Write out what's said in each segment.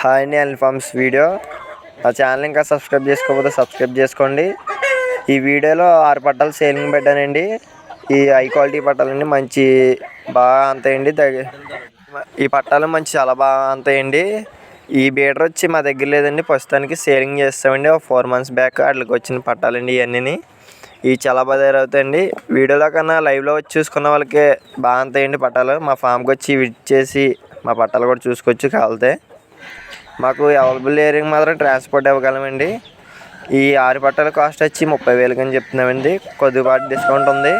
Hi అండి Anil Farms video. నా channel ఇంకా సబ్స్క్రైబ్ చేసుకోకపోతే సబ్స్క్రైబ్ చేసుకోండి. ఈ వీడియోలో ఆరు పట్టాలు సేలింగ్ పెట్టానండి. ఈ హై క్వాలిటీ పట్టాలండి మంచి బాగా అంతాయండి. తగి ఈ పట్టాలు మంచి చాలా బాగా అంతాయండి. ఈ బీటర్ వచ్చి మా దగ్గర లేదండి. ప్రస్తుతానికి సేలింగ్ చేస్తామండి. ఒక ఫోర్ మంత్స్ బ్యాక్ వాటికి వచ్చిన పట్టాలండి ఇవన్నీ ఇవి చాలా బాగా తయారవుతాయండి. వీడియోలో కన్నా లైవ్లో వచ్చి చూసుకున్న వాళ్ళకి బాగా అంతాయండి పట్టాలు మా ఫామ్కి వచ్చి విచ్చేసి చేసి మా పట్టాలు కూడా చూసుకోవచ్చు కావాలితే. మాకు అవైలబుల్ ఏరియాకి మాత్రం ట్రాన్స్పోర్ట్ ఇవ్వగలమండి. ఈ ఆరు పట్టాల కాస్ట్ వచ్చి ముప్పై వేలకి అని చెప్తున్నామండి. కొద్దిపాటి డిస్కౌంట్ ఉంది.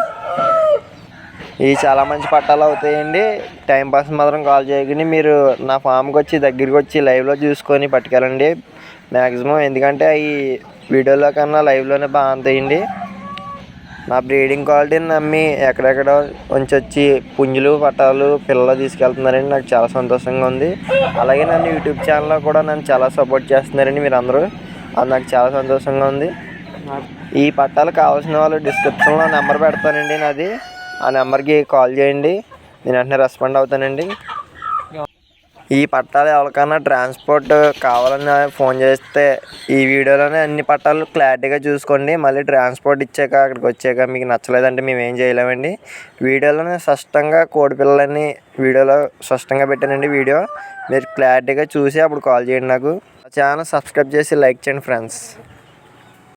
ఇవి చాలా మంచి పట్టాలు అవుతాయండి. టైం పాస్ మాత్రం కాల్ చేయకండి. మీరు నా ఫామ్కి వచ్చి దగ్గరికి వచ్చి లైవ్లో చూసుకొని పట్టుకెళ్ళండి. మ్యాక్సిమం ఎందుకంటే అవి వీడియోలో కన్నా లైవ్లోనే బాగుంటాయండి నా బ్రీడింగ్ క్వాలిటీని నమ్మి ఎక్కడెక్కడ ఉంచొచ్చి పుంజులు పట్టాలు పిల్లలు తీసుకెళ్తున్నారండి నాకు చాలా సంతోషంగా ఉంది. అలాగే నన్ను యూట్యూబ్ ఛానల్లో కూడా నన్ను చాలా సపోర్ట్ చేస్తున్నారండి మీరు అందరూ అది నాకు చాలా సంతోషంగా ఉంది. ఈ పట్టాలు కావాల్సిన వాళ్ళు డిస్క్రిప్షన్లో నెంబర్ పెడతానండి నాది. ఆ నెంబర్కి కాల్ చేయండి. నేను వెంటనే రెస్పాండ్ అవుతానండి. ఈ పట్టాలు ఎవరికైనా ట్రాన్స్పోర్ట్ కావాలని ఫోన్ చేస్తే ఈ వీడియోలోనే అన్ని పట్టాలు క్లారిటీగా చూసుకోండి. మళ్ళీ ట్రాన్స్పోర్ట్ ఇచ్చాక అక్కడికి వచ్చాక మీకు నచ్చలేదంటే మేము ఏం చేయలేమండి. వీడియోలోనే స్పష్టంగా కోడిపిల్లలని వీడియోలో స్పష్టంగా పెట్టానండి వీడియో. మీరు క్లారిటీగా చూసి అప్పుడు కాల్ చేయండి నాకు. ఛానల్ సబ్స్క్రైబ్ చేసి లైక్ చేయండి ఫ్రెండ్స్.